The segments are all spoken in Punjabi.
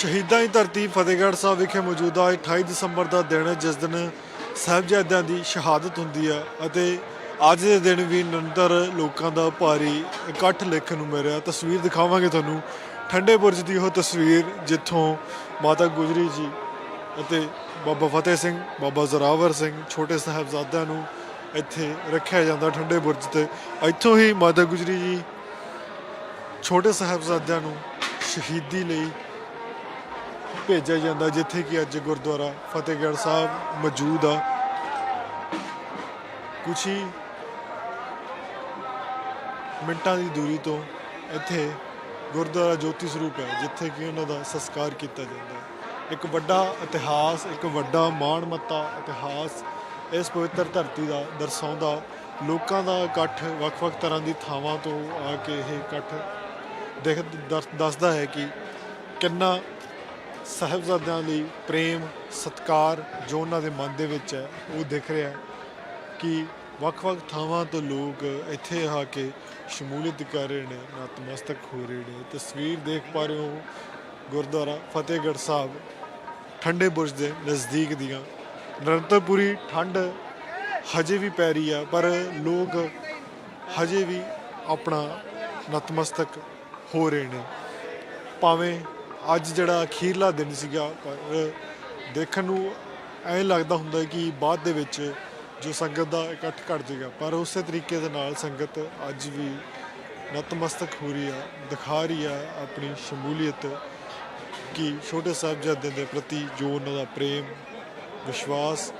ਸ਼ਹੀਦਾਂ ਦੀ ਧਰਤੀ ਫਤਿਹਗੜ੍ਹ ਸਾਹਿਬ ਵਿਖੇ ਮੌਜੂਦਾ 28 ਦਸੰਬਰ ਦਾ ਦਿਨ ਹੈ, ਜਿਸ ਦਿਨ ਸਾਹਿਬਜ਼ਾਦਿਆਂ ਦੀ ਸ਼ਹਾਦਤ ਹੁੰਦੀ ਹੈ ਅਤੇ ਅੱਜ ਦੇ ਦਿਨ ਵੀ ਨਿਰੰਤਰ ਲੋਕਾਂ ਦਾ ਭਾਰੀ ਇਕੱਠ ਦੇਖਣ ਨੂੰ ਮਿਲਿਆ ਤਸਵੀਰ ਦਿਖਾਵਾਂਗੇ ਤੁਹਾਨੂੰ। ਠੰਡੇ ਬੁਰਜ ਦੀ ਉਹ ਤਸਵੀਰ ਜਿੱਥੋਂ ਮਾਤਾ ਗੁਜਰੀ ਜੀ ਅਤੇ ਬਾਬਾ ਫਤਿਹ ਸਿੰਘ, ਬਾਬਾ ਜ਼ੋਰਾਵਰ ਸਿੰਘ ਛੋਟੇ ਸਾਹਿਬਜ਼ਾਦਿਆਂ ਨੂੰ ਇੱਥੇ ਰੱਖਿਆ ਜਾਂਦਾ ਠੰਡੇ ਬੁਰਜ ਤੇ। ਇੱਥੋਂ ਹੀ ਮਾਤਾ ਗੁਜਰੀ ਜੀ ਛੋਟੇ ਸਾਹਿਬਜ਼ਾਦਿਆਂ ਨੂੰ ਸ਼ਹੀਦੀ ਲਈ ਭੇਜਿਆ ਜਾਂਦਾ ਜਿੱਥੇ ਕਿ ਅੱਜ ਗੁਰਦੁਆਰਾ ਫਤਿਹਗੜ੍ਹ ਸਾਹਿਬ ਮੌਜੂਦ ਆ। ਕੁਛ ਹੀ ਮਿੰਟਾਂ ਦੀ ਦੂਰੀ ਤੋਂ ਇੱਥੇ ਗੁਰਦੁਆਰਾ ਜੋਤੀ ਸਰੂਪ ਹੈ, ਜਿੱਥੇ ਕਿ ਉਹਨਾਂ ਦਾ ਸੰਸਕਾਰ ਕੀਤਾ ਜਾਂਦਾ ਹੈ। ਇੱਕ ਵੱਡਾ ਇਤਿਹਾਸ, ਇੱਕ ਵੱਡਾ ਮਾਣ ਮੱਤਾ ਇਤਿਹਾਸ ਇਸ ਪਵਿੱਤਰ ਧਰਤੀ ਦਾ ਦਰਸਾਉਂਦਾ, ਲੋਕਾਂ ਦਾ ਇਕੱਠ ਵੱਖ-ਵੱਖ ਤਰ੍ਹਾਂ ਦੀ ਥਾਵਾਂ ਤੋਂ ਆ ਕੇ ਇਹ ਇਕੱਠ ਦੇਖ ਦੱਸ- ਦੱਸਦਾ ਹੈ ਕਿ ਕਿੰਨਾ ਸਾਹਿਬਜ਼ਾਦਿਆਂ ਲਈ ਪ੍ਰੇਮ, ਸਤਕਾਰ ਜੋ ਉਹਨਾਂ ਦੇ ਮਨ ਦੇ ਵਿੱਚ ਹੈ, ਉਹ ਦਿਖ ਰਿਹਾ ਕਿ ਵੱਖ-ਵੱਖ ਥਾਵਾਂ ਤੋਂ ਲੋਕ ਇੱਥੇ ਆ ਕੇ ਸ਼ਮੂਲੀਅਤ ਕਰ ਰਹੇ ਨੇ, ਨਤਮਸਤਕ ਹੋ ਰਹੇ ਨੇ। ਤਸਵੀਰ ਦੇਖ ਪਾ ਰਹੇ ਹੋ ਗੁਰਦੁਆਰਾ ਫਤਿਹਗੜ੍ਹ ਸਾਹਿਬ, ਠੰਡੇ ਬੁਰਜ ਦੇ ਨਜ਼ਦੀਕ ਦੀਆਂ। ਨਿਰੰਤਰਪੂਰੀ ਠੰਡ ਹਜੇ ਵੀ ਪੈ ਰਹੀ ਆ, ਪਰ ਲੋਕ ਹਜੇ ਵੀ ਆਪਣਾ ਨਤਮਸਤਕ ਹੋ ਰਹੇ ਨੇ। ਭਾਵੇਂ ਅੱਜ ਜਿਹੜਾ ਅਖੀਰਲਾ ਦਿਨ ਸੀਗਾ, ਪਰ ਦੇਖਣ ਨੂੰ ਐਂ ਲੱਗਦਾ ਹੁੰਦਾ ਕਿ ਬਾਅਦ ਦੇ ਵਿੱਚ ਜੋ ਸੰਗਤ ਦਾ ਇਕੱਠ ਘਟ ਜਾਏਗਾ ਪਰ ਉਸੇ ਤਰੀਕੇ ਦੇ ਨਾਲ ਸੰਗਤ ਅੱਜ ਵੀ ਨਤਮਸਤਕ ਹੋ ਰਹੀ ਆ, ਦਿਖਾ ਰਹੀ ਆ ਆਪਣੀ ਸ਼ਮੂਲੀਅਤ ਕਿ ਛੋਟੇ ਸਾਹਿਬਜ਼ਾਦਿਆਂ ਦੇ ਪ੍ਰਤੀ ਜੋ ਉਹਨਾਂ ਦਾ ਪ੍ਰੇਮ, ਵਿਸ਼ਵਾਸ,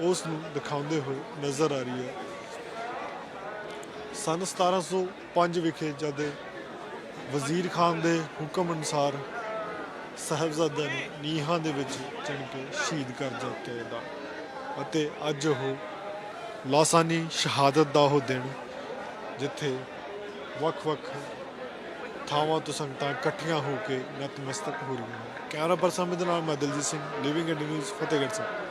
ਉਸ ਨੂੰ ਦਿਖਾਉਂਦੇ ਹੋਏ ਨਜ਼ਰ ਆ ਰਹੀ ਹੈ। ਸਨ 1705 ਵਿਖੇ ਜਦ ਵਜ਼ੀਰ ਖਾਨ ਦੇ ਹੁਕਮ ਅਨੁਸਾਰ ਸਾਹਿਬਜ਼ਾਦਿਆਂ ਨੂੰ ਨੀਹਾਂ ਦੇ ਵਿੱਚ ਚਿਣ ਕੇ ਸ਼ਹੀਦ ਕਰ ਦਿੱਤਾ ਜਾਂਦਾ ਅਤੇ ਅੱਜ ਉਹ ਲਾਸਾਨੀ ਸ਼ਹਾਦਤ ਦਾ ਉਹ ਦਿਨ, ਜਿੱਥੇ ਵੱਖ-ਵੱਖ ਥਾਵਾਂ ਤੋਂ ਸੰਗਤਾਂ ਇਕੱਠੀਆਂ ਹੋ ਕੇ ਨਤਮਸਤਕ ਹੋ ਰਹੀਆਂ ਹਨ ਕੈਮਰਾ ਪਰਸਨ ਦੇ ਨਾਲ ਮੈਂ Diljit Singh living India news Fatehgarh Sahib.